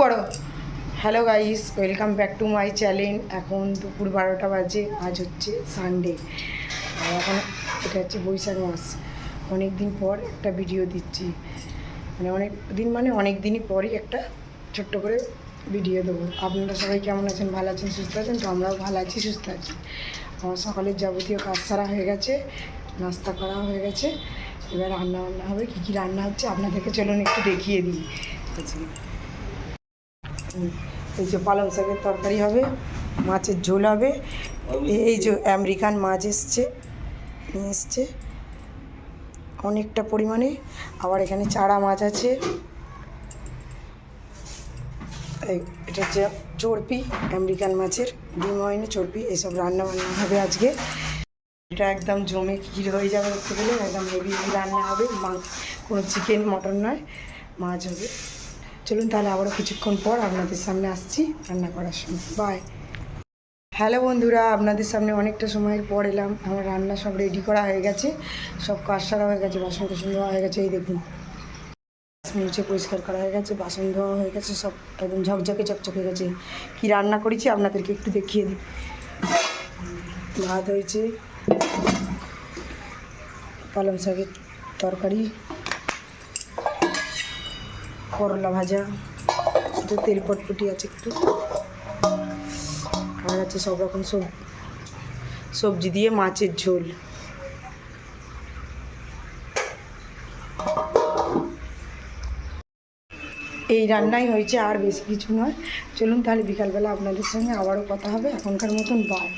করো। Hello guys welcome back to my channel এখন দুপুর বারোটা বাজে, আজ হচ্ছে সানডে আর এখন এটা হচ্ছে বৈশাখ মাস। অনেক দিন পর একটা ভিডিও দিচ্ছি। মানে অনেক দিন মানে অনেক দিনই পরই একটা ছোট্ট করে ভিডিও দেবো। আপনারা সবাই কেমন আছেন? ভালো আছেন? সুস্থ আছেন? তো আমরাও ভালো আছি, সুস্থ আছি। আমার সকালের যাবতীয় কাজ সারা হয়ে গেছে, নাস্তা করা হয়ে গেছে। এবার রান্না বান্না হবে, কী কী রান্না হচ্ছে আপনাদেরকে চলুন একটু দেখিয়ে দিই। আচ্ছা এই যে পালং শাকের তরকারি হবে, মাছের ঝোল হবে, এই যে আমেরিকান মাছ এসছে নিয়ে এসছে, অনেকটা পরিমাণে, আবার এখানে চারা মাছ আছে। এটা হচ্ছে চর্পি, আমেরিকান মাছের, ডিম হয়নি, চর্পি, এসব রান্না বান্না হবে আজকে। এটা একদম জমে ক্ষীর হয়ে যাবে গেলে একদম হেভি রান্না হবে, মা- কোনো চিকেন মটন নয়, মাছ হবে। চলুন তাহলে আবারও কিছুক্ষণ পর আপনাদের সামনে আসছি রান্না করার সময়। বাই হ্যালো বন্ধুরা, আপনাদের সামনে অনেকটা সময়ের পর এলাম। আমার রান্না সব রেডি করা হয়ে গেছে। সব কাজ সারা হয়ে গেছে, বাসন টাসন ধোয়া হয়ে গেছে, এই দেখুন। মুছে পরিষ্কার করা হয়ে গেছে, বাসন ধোয়া হয়ে গেছে, সব একদম ঝকঝকে চকচকে গেছে। কি রান্না করেছি আপনাদেরকে একটু দেখিয়ে দিই। ভাত হয়েছে, পালং শাকের তরকারি করলা ভাজা শুধু তেল পটপুটি আছে একটু। আর আছে সব রকম সব, সবজি দিয়ে মাছের ঝোল। এই রান্নাই হয়েছে আর বেশি কিছু নয়। চলুন তাহলে বিকালবেলা আপনাদের সঙ্গে আবারও কথা হবে। এখনকার মতন বাই